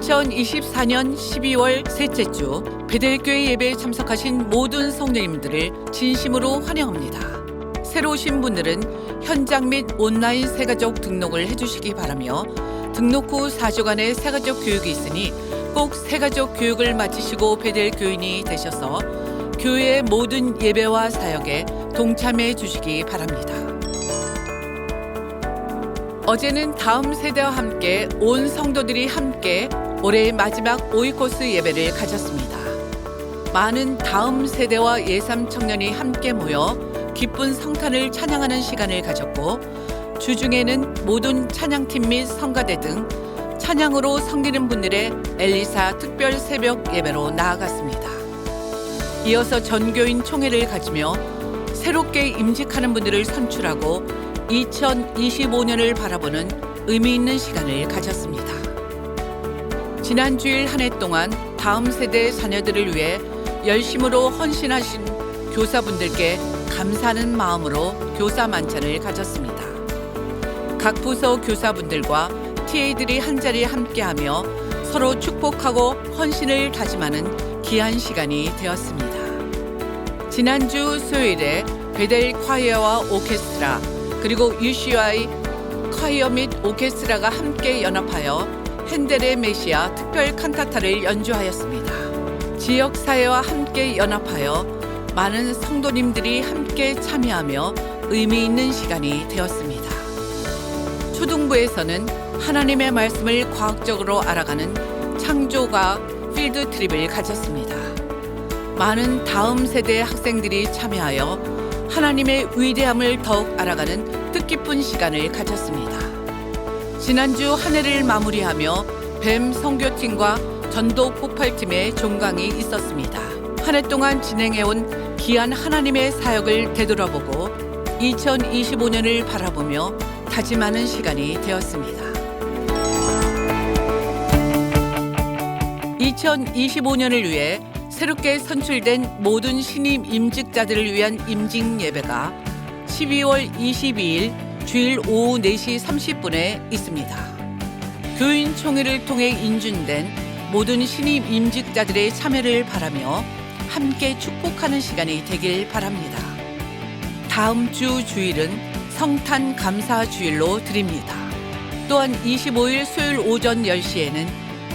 2024년 12월 셋째 주 베델교회 예배에 참석하신 모든 성도님들을 진심으로 환영합니다. 새로 오신 분들은 현장 및 온라인 새가족 등록을 해주시기 바라며 등록 후 4주간의 새가족 교육이 있으니 꼭 새가족 교육을 마치시고 베델 교인이 되셔서 교회의 모든 예배와 사역에 동참해 주시기 바랍니다. 어제는 다음 세대와 함께 온 성도들이 함께 올해의 마지막 오이코스 예배를 가졌습니다. 많은 다음 세대와 예삼 청년이 함께 모여 기쁜 성탄을 찬양하는 시간을 가졌고 주중에는 모든 찬양팀 및 성가대 등 찬양으로 섬기는 분들의 엘리사 특별 새벽 예배로 나아갔습니다. 이어서 전교인 총회를 가지며 새롭게 임직하는 분들을 선출하고 2025년을 바라보는 의미 있는 시간을 가졌습니다. 지난 주일 한 해 동안 다음 세대 자녀들을 위해 열심으로 헌신하신 교사분들께 감사하는 마음으로 교사 만찬을 가졌습니다. 각 부서 교사분들과 TA들이 한자리에 함께하며 서로 축복하고 헌신을 다짐하는 귀한 시간이 되었습니다. 지난주 수요일에 베델 콰이어와 오케스트라 그리고 UCI 콰이어 및 오케스트라가 함께 연합하여 핸델의 메시아 특별 칸타타를 연주하였습니다. 지역 사회와 함께 연합하여 많은 성도님들이 함께 참여하며 의미 있는 시간이 되었습니다. 초등부에서는 하나님의 말씀을 과학적으로 알아가는 창조과 필드 트립을 가졌습니다. 많은 다음 세대 학생들이 참여하여 하나님의 위대함을 더욱 알아가는 뜻깊은 시간을 가졌습니다. 지난주 한 해를 마무리하며 뱀 선교팀과 전도 폭발팀의 종강이 있었습니다. 한 해 동안 진행해온 귀한 하나님의 사역을 되돌아보고 2025년을 바라보며 다짐하는 시간이 되었습니다. 2025년을 위해 새롭게 선출된 모든 신임 임직자들을 위한 임직 예배가 12월 22일 주일 오후 4시 30분에 있습니다. 교인 총회를 통해 인준된 모든 신임 임직자들의 참여를 바라며 함께 축복하는 시간이 되길 바랍니다. 다음 주 주일은 성탄 감사 주일로 드립니다. 또한 25일 수요일 오전 10시에는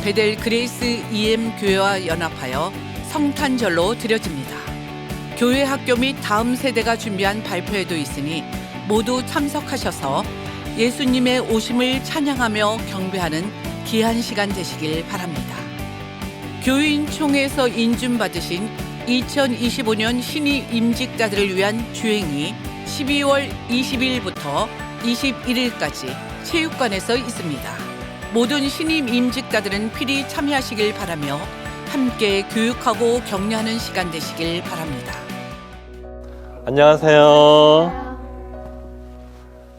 베델 그레이스 EM 교회와 연합하여 성탄절로 드려집니다. 교회 학교 및 다음 세대가 준비한 발표회도 있으니 모두 참석하셔서 예수님의 오심을 찬양하며 경배하는 귀한 시간 되시길 바랍니다. 교인 총회에서 인준받으신 2025년 신입 임직자들을 위한 주행이 12월 20일부터 21일까지 체육관에서 있습니다. 모든 신입 임직자들은 필히 참여하시길 바라며 함께 교육하고 격려하는 시간 되시길 바랍니다. 안녕하세요.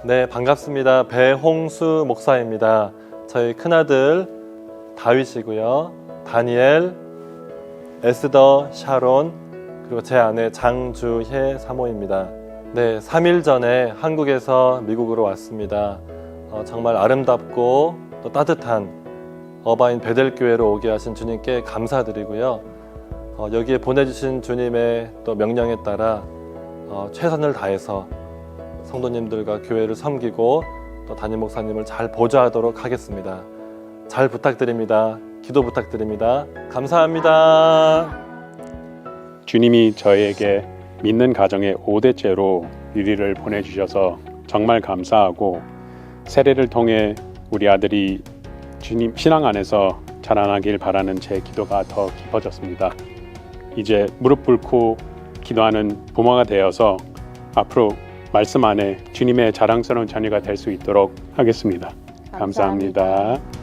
네, 반갑습니다. 배홍수 목사입니다. 저희 큰아들 다윗이고요. 다니엘, 에스더, 샤론, 그리고 제 아내 장주혜 사모입니다. 네, 3일 전에 한국에서 미국으로 왔습니다. 어, 정말 아름답고 또 따뜻한 어바인 베델교회로 오게 하신 주님께 감사드리고요. 어, 여기에 보내주신 주님의 또 명령에 따라 어, 최선을 다해서 성도님들과 교회를 섬기고 또 담임 목사님을 잘 보좌하도록 하겠습니다. 잘 부탁드립니다. 기도 부탁드립니다. 감사합니다. 주님이 저에게 믿는 가정의 5대째로 유리를 보내주셔서 정말 감사하고 세례를 통해 우리 아들이 주님 신앙 안에서 자라나길 바라는 제 기도가 더 깊어졌습니다. 이제 무릎 꿇고 기도하는 부모가 되어서 앞으로 말씀 안에 주님의 자랑스러운 자녀가 될 수 있도록 하겠습니다 감사합니다. 감사합니다.